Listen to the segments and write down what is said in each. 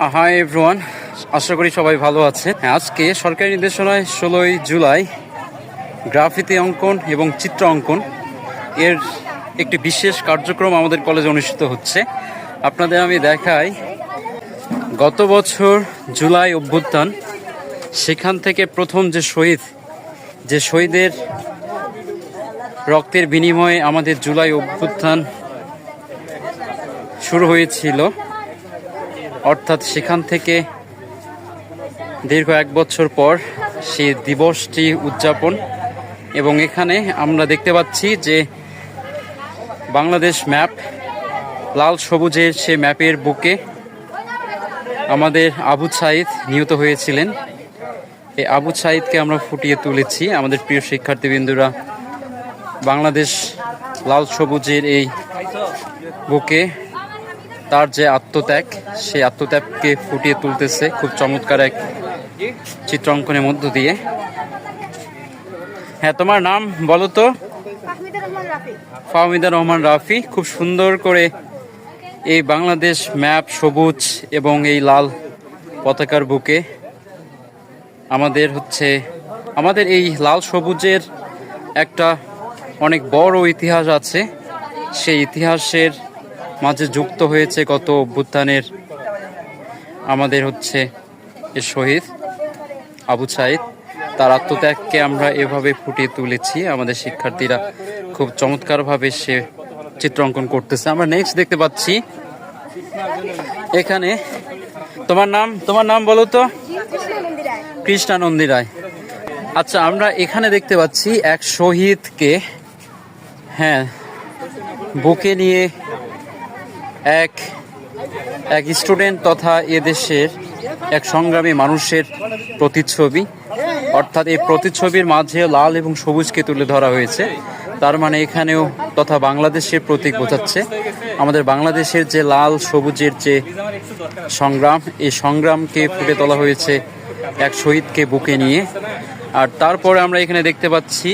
Hi everyone আশা করি সবাই ভালো আছে আজকে সরকারি নির্দেশনায় ষোলোই জুলাই গ্রাফিতি অঙ্কন এবং চিত্র অঙ্কন এর একটি বিশেষ কার্যক্রম আমাদের কলেজে অনুষ্ঠিত হচ্ছে। আপনাদের আমি দেখাই, গত বছর জুলাই অভ্যুত্থান, সেখান থেকে প্রথম যে শহীদ, যে শহীদের রক্তের বিনিময়ে আমাদের জুলাই অভ্যুত্থান শুরু হয়েছিল। অর্থাৎ সেখান থেকে দীর্ঘ এক বছর পর সেই দিবসটি উদযাপন। এবং এখানে আমরা দেখতে পাচ্ছি যে বাংলাদেশ ম্যাপ, লাল সবুজের সে ম্যাপের বুকে আমাদের আবু সাইদ নিহত হয়েছিলেন। এই আবু সাইদকে আমরা ফুটিয়ে তুলেছি। আমাদের প্রিয় শিক্ষার্থীবৃন্দুরা, বাংলাদেশ লাল সবুজের এই বুকে তার যে আত্মত্যাগ সেই আত্মত্যাগকে ফুটিয়ে তুলতেছে খুব চমৎকার এক চিত্রাঙ্কনের মধ্য দিয়ে। হ্যাঁ তোমার নাম বলো তো? ফাহমিদা রহমান রাফি। খুব সুন্দর করে এই বাংলাদেশ ম্যাপ সবুজ এবং এই লাল পতাকার বুকে আমাদের হচ্ছে আমাদের এই লাল সবুজের একটা অনেক বড় ইতিহাস আছে। সেই ইতিহাসের মাঝে যুক্ত হয়েছে গত অভ্যুত্থানের আমাদের হচ্ছে এ শহীদ আবু সাইদ। তার আত্মত্যাগকে আমরা এভাবে ফুটিয়ে তুলেছি। আমাদের শিক্ষার্থীরা খুব চমৎকারভাবে সে চিত্র অঙ্কন করতেছে। আমরা নেক্সট দেখতে পাচ্ছি এখানে তোমার নাম তোমার নাম বলো তো? কৃষ্ণানন্দী রায়। আচ্ছা আমরা এখানে দেখতে পাচ্ছি এক শহীদকে হ্যাঁ বুকে নিয়ে এক এক স্টুডেন্ট তথা এদেশের এক সংগ্রামী মানুষের প্রতিচ্ছবি। অর্থাৎ এই প্রতিচ্ছবির মাঝে লাল এবং সবুজকে তুলে ধরা হয়েছে। তার মানে এখানেও তথা বাংলাদেশের প্রতীক বোঝাচ্ছে। আমাদের বাংলাদেশের যে লাল, সবুজের যে সংগ্রাম, এই সংগ্রামকে ফুটে তোলা হয়েছে এক শহীদকে বুকে নিয়ে। আর তারপরে আমরা এখানে দেখতে পাচ্ছি,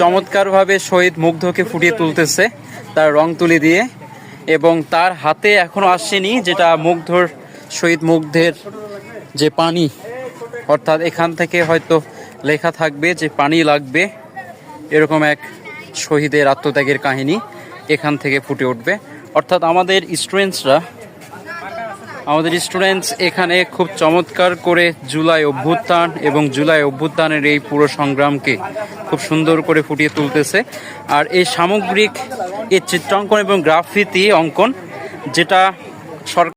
চমৎকারভাবে শহীদ মুগ্ধকে ফুটিয়ে তুলতেছে, তার রং তুলি দিয়ে। এবং তার হাতে এখনও আসেনি, যেটা মুগ্ধর শহীদ মুগ্ধের যে পানি, অর্থাৎ এখান থেকে হয়তো লেখা থাকবে যে পানি লাগবে, এরকম এক শহীদের আত্মত্যাগের কাহিনী এখান থেকে ফুটে উঠবে। অর্থাৎ আমাদের স্টুডেন্টসরা, আমাদের স্টুডেন্টস এখানে খুব চমৎকার করে জুলাই অভ্যুত্থান এবং জুলাই অভ্যুত্থানের এই পুরো সংগ্রামকে খুব সুন্দর করে ফুটিয়ে তুলতেছে। আর এই সামগ্রিক এই চিত্রাঙ্কন এবং গ্রাফিতি অঙ্কন যেটা সরকার